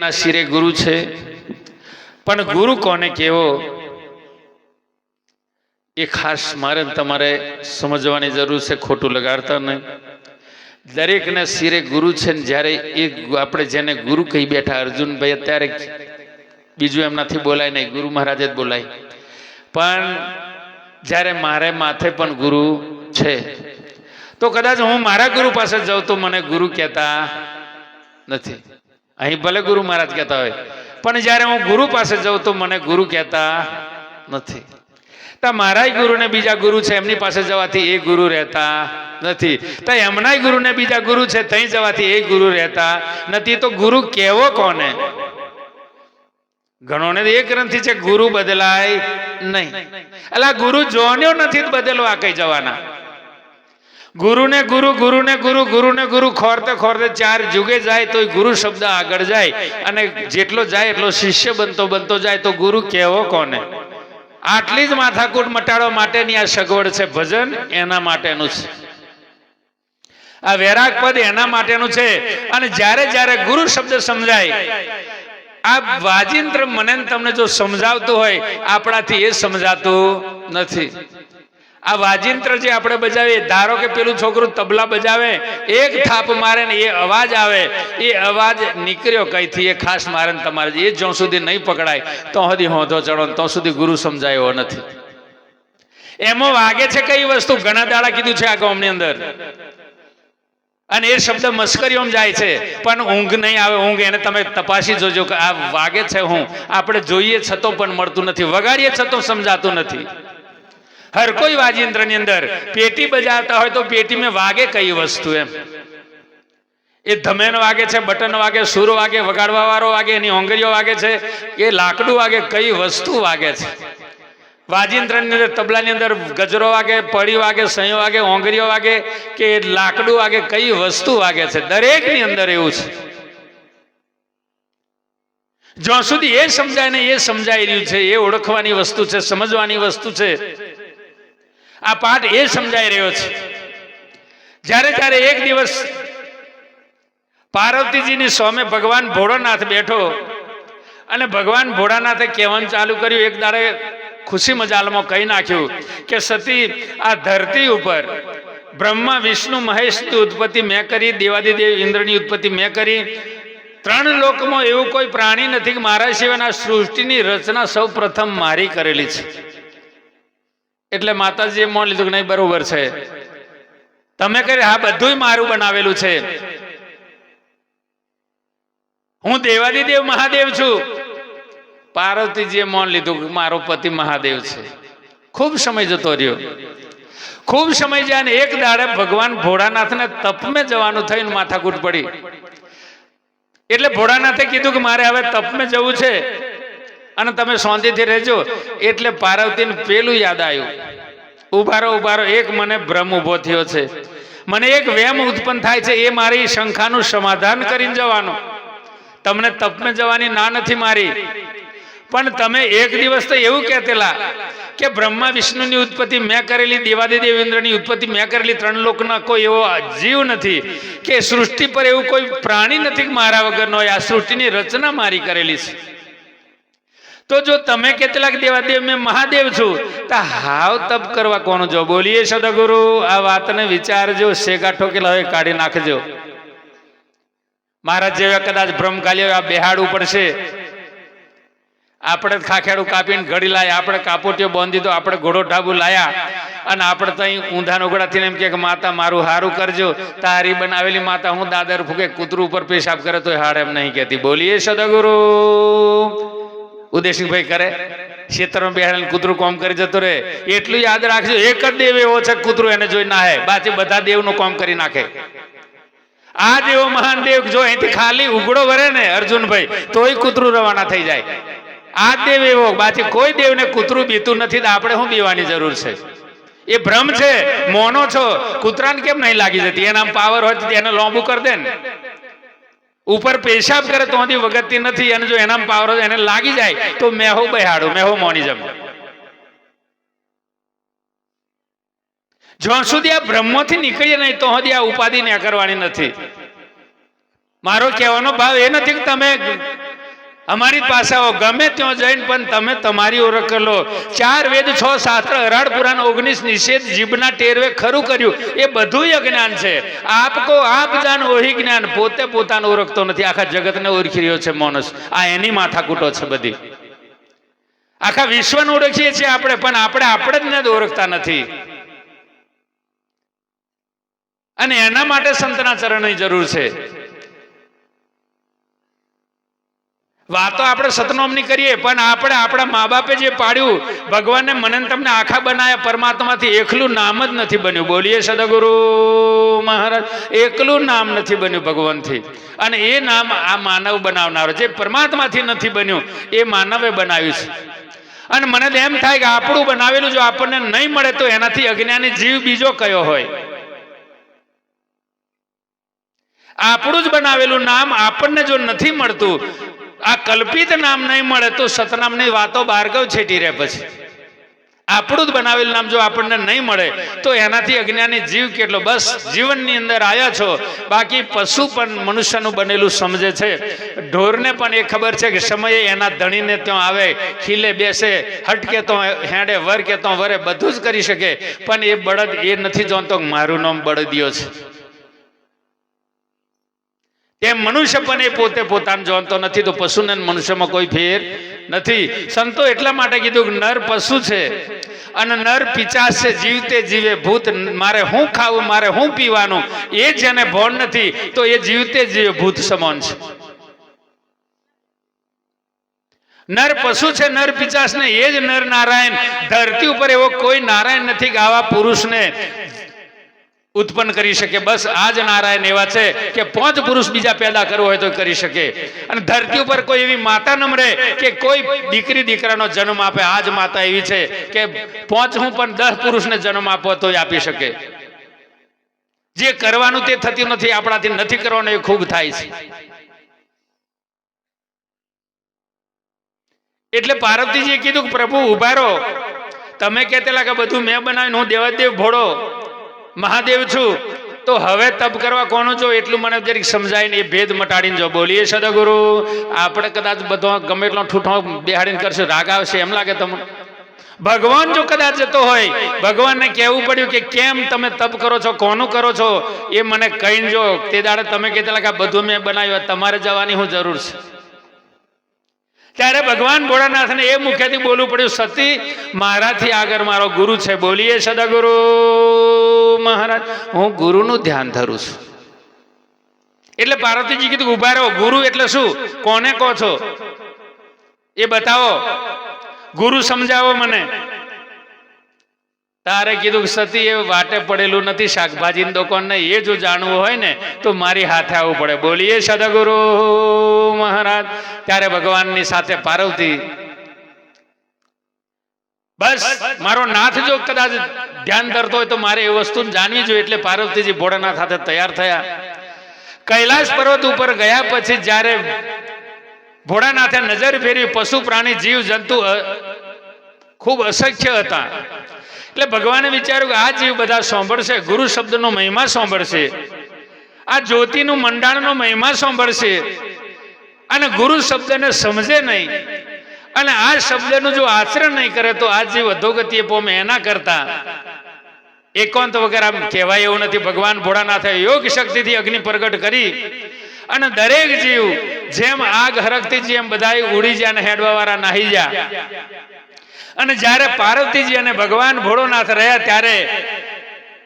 ના શિરે ગુરુ છે. પણ ગુરુ કોને કેવો? એ ખાસ મારે તમારે સમજવાની જરૂર છે, ખોટું લગાડતા નહીં. દરેકના શિરે ગુરુ છે ને જ્યારે એ આપણે જેને ગુરુ કહી બેઠા, અર્જુનભાઈ અત્યારે બીજું એમનાથી બોલાય નહીં, ગુરુ મહારાજે જ બોલાય. પણ જ્યારે મારે માથે પણ ગુરુ છે, તો કદાચ હું મારા ગુરુ પાસે જાઉં તો મને ગુરુ કહેતા નથી. અહીં ભલે ગુરુ મહારાજ કહેતા હોય. પણ જ્યારે હું ગુરુ પાસે જાઉં તો મને ગુરુ કહેતા નથી. મારા મારાય ગુરુને બીજા ગુરુ છે, એમની પાસે જવાથી એ ગુરુ રહેતા નથી. તો એમનાય ગુરુને બીજા ગુરુ છે ત્યાં જવાથી એ ગુરુ રહેતા નથી. તો ગુરુ કેવો કોને? ઘણોને તો એ ગ્રંથિ છે, ગુરુ બદલાય નહીં. એટલે ગુરુ જોન્યો નથી તો બદલવા કઈ જવાના? ગુરુને ગુરુ ગુરુને ગુરુ ગુરુને ગુરુ, ખોરતે ખોરતે ચાર જુગે જાય તો ગુરુ શબ્દ આગળ જાય. અને જેટલો જાય એટલો શિષ્ય બનતો બનતો જાય તો ગુરુ કેવો કોને? આટલી જ માથાકૂટ મટાડવા માટેની આ સગવડ છે ભજન, એના માટેનું છે. આ વૈરાગ પદ એના માટેનું છે. અને જ્યારે જ્યારે ગુરુ શબ્દ સમજાય, આ વાજિંત્ર મને તમને જો સમજાવતું હોય, આપણાથી એ સમજાતું નથી. આ વાજિંત્ર જે આપણે બજાવીએ, ધારો કે પેલું છોકરું તબલા બજાવે, એક થાપ મારે ને એ અવાજ આવે, એ અવાજ નીકળ્યો કઈથી? એ ખાસ મારે ને તમારે એ જ્યાં સુધી નહીં પકડાય તો સુધી હોંધો ચડો તો સુધી ગુરુ સમજાયો નથી. એમાં વાગે છે કઈ વસ્તુ? ઘણા દાડા કીધું છે આ ગામની અંદર. અને એ શબ્દ મસ્કરીઓમાં જાય છે. પણ ઊંઘ નહીં આવે, ઊંઘ એને તમે તપાસી જોજો કે આ વાગે છે હું. આપણે જોઈએ છતાં પણ મળતું નથી, વગાડીએ છતાં સમજાતું નથી. હર કોઈ વાજિંત્રની અંદર પેટી બજાવતા હોય તો પેટીમાં વાગે કઈ વસ્તુ એમ? એ ધમેન વાગે છે, બટન વાગે, સુર વાગે વગાડવા વાળો વાગે, એની ઓંગરીઓ વાગે છે, એ લાકડું વાગે, કઈ વસ્તુ વાગે છે? વાજિંત્રની અંદર તબલાની અંદર ગજરો વાગે પડી વાગે, સયો વાગે ઓંગરીઓ વાગે કે લાકડું વાગે, કઈ વસ્તુ વાગે છે? દરેકની અંદર એવું છે. જ્યાં સુધી એ સમજાય ને એ સમજાઈ રહ્યું છે, એ ઓળખવાની વસ્તુ છે, સમજવાની વસ્તુ છે આ પાઠ એ સમજાઈ રહ્યો છે. જ્યારે જ્યારે એક દિવસ પાર્વતીજીની સ્વામે ભગવાન ભોળાનાથ બેઠો અને ભગવાન ભોળાનાથે કહેવાનું ચાલુ કર્યું, એક દાડે ખુશી મજાલમાં કહી નાખ્યું કે, સતી, આ ધરતી ઉપર બ્રહ્મા, વિષ્ણુ મહેશની ઉત્પત્તિ મેં કરી, દેવાદિદેવ ઇન્દ્રની ઉત્પત્તિ મેં કરી. ત્રણ લોકમાં એવું કોઈ પ્રાણી નથી કે મારા સિવાયના સૃષ્ટિની રચના સૌ પ્રથમ મારી કરેલી છે. એટલે માતાજીએ મોન લીધું કે નહીં, બરોબર છે. તમે કરી હા બધું મારું બનાવેલું છે. હું દેવાદિદેવ મહાદેવ છું. પાર્વતીજીએ મોન લીધું કે મારો પતિ મહાદેવ છે. ખૂબ સમય જતો રહ્યો. ખૂબ સમય જાય એક દાડે ભગવાન ભોળાનાથને તપમે જવાનું થઈને માથાકૂટ પડી. એટલે ભોળાનાથે કીધું કે મારે હવે તપમે જવું છે. અને તમે શાંતિથી રહેજો. એટલે પાર્વતીને પેલું યાદ આવ્યું. ઉભારો ઉભારો, એક મને ભ્રમ ઊભો થયો છે. મને એક વેમ ઉત્પન્ન થાય છે, એ મારી શંખાનું સમાધાન કરીને જવાનું. તમને તપને જવાની ના નથી મારી. પણ તમે એક દિવસ તો એવું કહેતેલા કે બ્રહ્મા વિષ્ણુની ઉત્પત્તિ મેં કરેલી, દેવાદી દેવેન્દ્રની ઉત્પત્તિ મેં કરેલી, ત્રણ લોકના કોઈ એવો જીવ નથી કે સૃષ્ટિ પર એવું કોઈ પ્રાણી નથી મારા વગરનો આ સૃષ્ટિની રચના મારી કરેલી છે. તો જો તમે કેટલાક દેવાદેવ, મેં મહાદેવ છું, તો હાવ તપ કરવા કોણ જો? બોલીએ સદગુરુ, આ વાતને વિચારજો શેગા ઠોકેલા હોય કાઢી નાખજો. મહારાજ જેવા કદાચ ભ્રમ હોય, આ બેહાડવું પડશે. આપણે ખાખેડું કાપીને ઘડી લાય, આપણે કાપોટીઓ બાંધી તો આપણે ઘોડો ઢાબુ લાયા. અને આપણે તો અહીં ઊંધા નોગડાથી એમ કે, માતા, મારું હારું કરજો. તારી બનાવેલી માતા હું દાદર ફૂકે કૂતરું ઉપર પેશાબ કરે તો હાડ એમ નહીં કહેતી. બોલીએ સદગુરુ. ઉદયસિંહભાઈ કરે ખેતરમાં બેહાડીને કૂતરું કોમ કરી જતો રહે. એટલું યાદ રાખજો, એક જ દેવ એવો છે કૂતરું એને જોઈ નાહે. બાકી બધા દેવનું કોમ કરી નાખે. આ જેવો મહાન દેવ જો અહીંથી ખાલી ઉઘડો ભરે ને અર્જુનભાઈ, તોય કૂતરું રવાના થઈ જાય. આ દેવ એવો, બાકી કોઈ દેવને કૂતરું બીતું નથી આપણે શું બીવાની જરૂર છે? એ ભ્રમ છે, મોનો છો. કૂતરાને કેમ નહીં લાગી જતી? એના પાવર હોય તો એને લોંબુ કરી દે ને. ઉપર પેશાબ કરે તો વગતતી નથી અને જો એના પાવર એને લાગી જાય. તો મેહો બહાડું મેહો મોની જમ જ્યાં સુધી આ બ્રહ્મથી નીકળીએ નહીં, તો સુધી આ ઉપાધિ ને કરવાની નથી. મારો કહેવાનો ભાવ એ નથી કે તમે અમારી પાસે આવો ગમે ત્યાં જઈને, પણ તમે તમારી ઓળખ લો ચાર વેદ, છ શાસ્ત્ર અરાડ પુરાણ, ઓગણીસ નિષેધ, જીભના ટેરવે ખરું કર્યું. એ બધું અજ્ઞાન છે. આપ કો આપ જાન, ઓહી જ્ઞાન. પોતે પોતાને ઓળખતો નથી. આખા જગતને ઓળખી રહ્યો છે માણસ. આ એની માથાકૂટો છે બધી. આખા વિશ્વને ઓળખીએ છીએ આપણે, પણ આપણે આપણે જ ઓળખતા નથી. અને એના માટે સંતના ચરણની જરૂર છે. વાતો આપણે સતનોમની કરીએ, પણ આપણે આપણા મા બાપે જે પાડ્યું, ભગવાનને મને તમને આખા બનાયા, પરમાત્માથી એકલું નામ જ નથી બન્યું. બોલીએ સદગુરુ મહારાજ, એકલું નામ નથી બન્યું ભગવાનથી. અને એ નામ આ માનવ બનાવનારો, જે પરમાત્માથી નથી બન્યું, એ માનવે બનાવ્યું છે. અને મને એમ થાય કે આપણું બનાવેલું જો આપણને નહીં મળે, તો એનાથી અજ્ઞાની જીવ બીજો કયો હોય? આપણું જ બનાવેલું નામ આપણને જો નથી મળતું આ કલ્પિત નામ નહીં મળે તો સતનામની વાતો બારગવ છેટી રહે પછી. આપણું જ બનાવેલું નામ જો આપણને નહીં મળે, તો એનાથી અજ્ઞાની જીવ કેટલો? બસ જીવનની અંદર આવ્યા છો. બાકી પશુ પણ મનુષ્યનું બનેલું સમજે છે. ઢોરને પણ એ ખબર છે કે સમયે એના ધણીને ત્યાં આવે, ખીલે, બેસે, હટકે તો હેડે વર કે તો વરે, બધું જ કરી શકે. પણ એ બળદ એ નથી જોતો મારું નામ બળદિયો છે. તેમ મનુષ્ય પણ એ પોતે પોતાને જાણતો નથી, તો પશુને મનુષ્યમાં કોઈ ફેર નથી. સંતો એટલા માટે કીધું કે નર પશુ છે અને નર પિચાસ છે, જીવતે જીવે, ભૂત મારે હું ખાવું, મારે હું પીવાનું, એ જેને ભોન નથી, તો એ જીવતે જીવે, ભૂત સમાન છે. નર પશુ છે, નર પિચાસ ને, એ જ નર નારાયણ. ધરતી ઉપર એવો કોઈ નારાયણ નથી કે આવા પુરુષને ઉત્પન્ન કરી શકે. બસ આ જ નારાયણ એવા છે કે પાંચ પુરુષ બીજા પેદા કરવો હોય તો કરી શકે. અને ધરતી ઉપર કોઈ એવી માતા ન મળે કે કોઈ દીકરી દીકરાનો જન્મ આપે. આ જ માતા એવી છે કે પાંચ હું પણ દસ પુરુષને જન્મ આપો તો આપી શકે. જે કરવાનું તે થતું નથી, આપણાથી નથી કરવાનું, એ ખૂબ થાય છે. એટલે પાર્વતીજીએ કીધું કે પ્રભુ ઊભા રહો. તમે કહેતેલા કે બધું મેં બનાવીને હું દેવાદેવ ભોળો. મહાદેવ છું. તો હવે તપ કરવા કોનો છો? એટલું મને જરીક સમજાય ને એ ભેદ મટાડીને જો બોલીએ, સદગુરુ, આપણે કદાચ બધો ગમે એટલો ઠૂઠો બેહાડીને કરશું, રાગ આવશે, એમ લાગે તમને? ભગવાન જો કદાચ જતો હોય, ભગવાનને કહેવું પડ્યું કે કેમ તમે તપ કરો છો, કોનું કરો છો? એ મને કહીને જો, તે દાડે તમે કહેતા કે બધું મેં બનાવ્યું તમારે જવાની હું જરૂર છે. ત્યારે ભગવાન ભોળાનાથને એ મુખ્યથી બોલવું પડ્યું, સતી, મારાથી આગળ મારો ગુરુ છે. બોલીએ, સદગુરુ. મહારાજ, હું ગુરુનું ધ્યાન ધરું છું. એટલે પાર્વતીજી કીધું, ઊભા રહો, ગુરુ એટલે શું? કોને કહો છો? એ બતાવો. ગુરુ સમજાવો મને. તારે કીધું, સતી, એ વાટે પડેલું નથી શાકભાજી દુકાન ને એ જો જાણવું હોય ને, તો મારી હાથે આવવું પડે. બોલીએ, સદગુરુ મહારાજ. ત્યારે ભગવાનની સાથે પાર્વતી બસ, મારો નાથ જો કદાચ ધ્યાન ધરતો હોય તો મારે એ વસ્તુ જાણવી જોઈએ. એટલે પાર્વતીજી ભોળાનાથ સાથે તૈયાર થયા. કૈલાશ પર્વત ઉપર ગયા પછી જ્યારે ભોળાનાથે નજર ફેરવી, પશુ, પ્રાણી, જીવ, જંતુ ખૂબ અશક્ય હતા. એટલે ભગવાને વિચાર્યું કે આ જીવ બધા સાંભળશે, ગુરુ શબ્દનો મહિમા સાંભળશે, આ જ્યોતિનું મંડાણનો મહિમા સાંભળશે, અને ગુરુ શબ્દને સમજે નહીં. અને આ શબ્દનું જો આચરણ નહીં કરે તો આ જીવ અધોગતિએ પોમે એના કરતા. એકાંત વગર આમ કહેવાય એવું નથી. ભગવાન ભોળાનાથે યોગ શક્તિથી અગ્નિ પ્રગટ કરી અને દરેક જીવ જેમ આગ હરકતી જેમ બધા ઉડી જાય અને હેડવા વાળા નાહી જાય. અને જ્યારે પાર્વતીજી અને ભગવાન ભોળોનાથ રહ્યા ત્યારે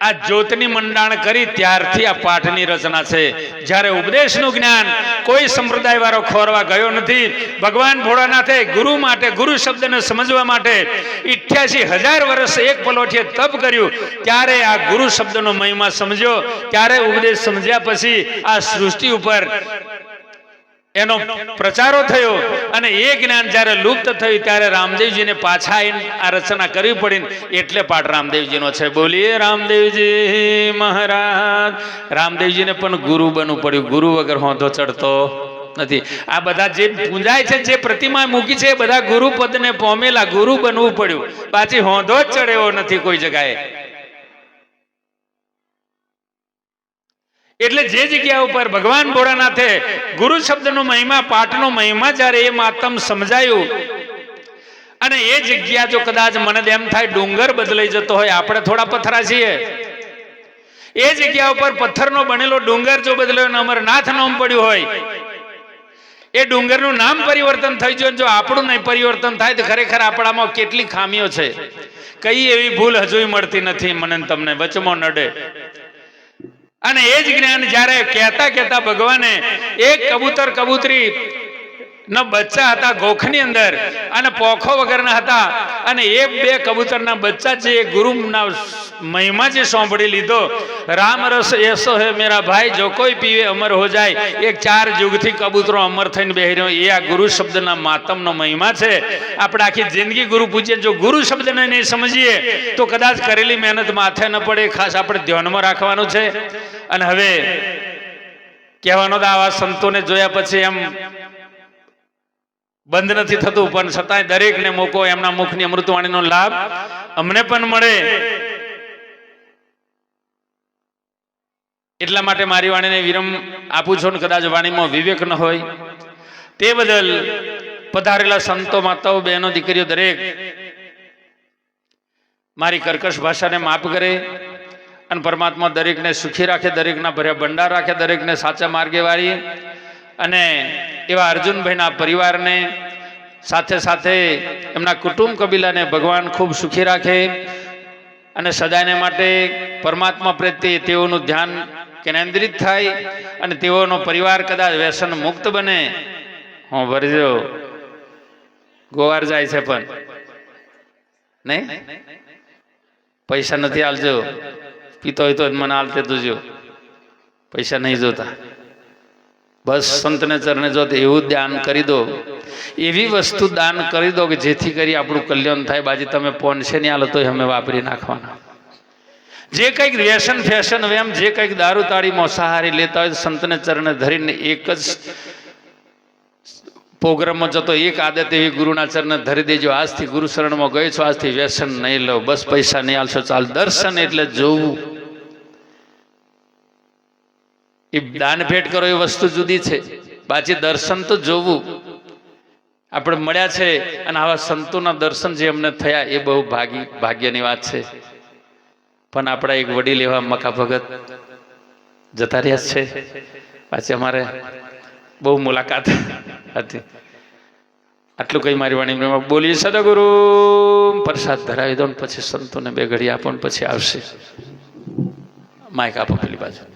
આ જ્યોતની મંડાણ કરી ત્યારથી આ પાઠની રચના છે. જ્યારે ઉપદેશનું જ્ઞાન કોઈ સંપ્રદાય વાળો ખોરવા ગયો નથી, ભગવાન ભોળાનાથે ગુરુ માટે, ગુરુ શબ્દને સમજવા માટે ઇઠ્યાસી હજાર વર્ષ એક પલોઠીએ તપ કર્યું. ત્યારે આ ગુરુ શબ્દનો મહિમા સમજ્યો. ત્યારે ઉપદેશ સમજ્યા પછી આ સૃષ્ટિ ઉપર એનો પ્રચારો થયો અને એ જ્ઞાન જ્યારે લુપ્ત થયું ત્યારે રામદેવજીને પાછા આ રચના કરવી પડી એટલે પાઠ રામદેવજીનો છે. બોલીએ રામદેવજી મહારાજ. રામદેવજીને પણ ગુરુ બનવું પડ્યું. ગુરુ વગર હોંધો ચડતો નથી. આ બધા જે પૂંજાય છે, જે પ્રતિમા મૂકી છે બધા ગુરુ પદને પોમેલા ગુરુ બનવું પડ્યું. પાછી હોંધો જ ચડેવો નથી કોઈ જગાએ એટલે જે જગ્યા ઉપર ભગવાન ભોળાનાથે ગુરુ શબ્દનો મહિમા, પાઠનો મહિમા જ્યારે એ માતમ સમજાયું, અને એ જગ્યા જો કદાચ મને એમ થાય ડુંગર બદલાઈ જતો હોય, આપણે થોડા પથરા છીએ. એ જગ્યા ઉપર પથ્થરનો બનેલો ડુંગર જો બદલાયો અને અમરનાથ નામ પડ્યું હોય, એ ડુંગરનું નામ પરિવર્તન થઈ ગયું જો આપણું નહીં પરિવર્તન થાય તો ખરેખર આપણામાં કેટલી ખામીઓ છે. કઈ એવી ભૂલ હજુય મળતી નથી, મને તમને વચમાં નડે. અને એ જ જ્ઞાન જ્યારે કહેતા કહેતા ભગવાને એક કબૂતર કબૂતરી ન બચ્ચા હતા ગોખની અંદર અને પોખો વગરના હતા. અને એ બે કબૂતરના બચ્ચા છે એ ગુરુના મહિમા જે સાંભળી લીધો, રામ રસ એસો હે મેરા ભાઈ, જો કોઈ પીવે અમર હો જાય. એક ચાર યુગથી કબૂતરો અમર થઈને બેહી રહ્યો. એ આ ગુરુ શબ્દના માતમનો મહિમા છે. આપણે આખી જિંદગી ગુરુ પૂછીએ જો ગુરુ શબ્દને નહીં સમજીએ, તો કદાચ કરેલી મહેનત માથે ન પડે. ખાસ આપણે ધ્યાનમાં રાખવાનું છે. અને હવે કહેવાનો તો આવા સંતોને જોયા પછી એમ બંધ નથી થતું, પણ છતાંય દરેકને મોકો, એમના મુખની અમૃતવાણીનો લાભ અમને પણ મળે. એટલા માટે મારી વાણીને વિરમ આપું છું કદાચ વાણીમાં વિવેક ન હોય. તે બદલ પધારેલા સંતો માતાઓ બહેનો, દીકરીઓ દરેક મારી કર્કશ ભાષાને માફ કરે અને પરમાત્મા દરેકને સુખી રાખે, દરેકના ભર્યા ભંડાર રાખે, દરેકને સાચા માર્ગે વાળી અને એવા અર્જુનભાઈના પરિવારને સાથે સાથે એમના કુટુંબ કબીલાને ભગવાન ખૂબ સુખી રાખે અને સદાને માટે પરમાત્મા પ્રત્યે તેઓનું ધ્યાન કેન્દ્રિત થાય અને તેઓનો પરિવાર કદાચ વ્યસન મુક્ત બને. હું, ભરજો. ગોવાર જાય છે પણ. નહીં? પૈસા નથી આલજો પીતો હોય તો મને આલતે તુજો પૈસા નહીં જોતા. બસ સંતને ચરણે જો તો એવું દાન કરી દો, એવી વસ્તુ દાન કરી દો કે જેથી કરી આપણું કલ્યાણ થાય. બાજી તમે પોન છે નહીં આલો તોય અમે વાપરી નાખવાના. જે કંઈક વ્યસન ફેશન વેમ જે કંઈક દારૂ તાળી મોસાહારી લેતા હોય સંતને ચરણે ધરીને એક જ પ્રોગ્રામમાં જતો એક આદત એવી ગુરુના ચરણે ધરી દેજો. આજથી ગુરુ શરણમાં ગયો છો, આજથી વ્યસન નહીં લો. બસ પૈસા નહીં આલશો, ચાલ દર્શન એટલે જોવું. એ દાન ભેટ કરો એ વસ્તુ જુદી છે. બાકી દર્શન તો જોવું. આપણે મળ્યા છે અને આવા સંતોના દર્શન જે અમને થયા એ બહુ ભાગી, ભાગ્યની વાત છે. પણ આપણા એક વડીલ એવા મકા ભગત જતા રહ્યા છે. પાછી અમારે બહુ મુલાકાત હતી. આટલું કઈ મારી વાણી બોલીએ. સદગુરુ, પ્રસાદ ધરાવી દો ને પછી સંતોને બે ઘડી આપો ને પછી આવશે. માઇક આપો પેલી બાજુ.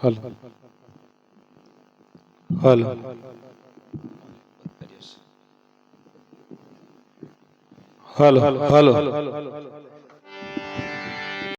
હલ હલ હલ હલ હલ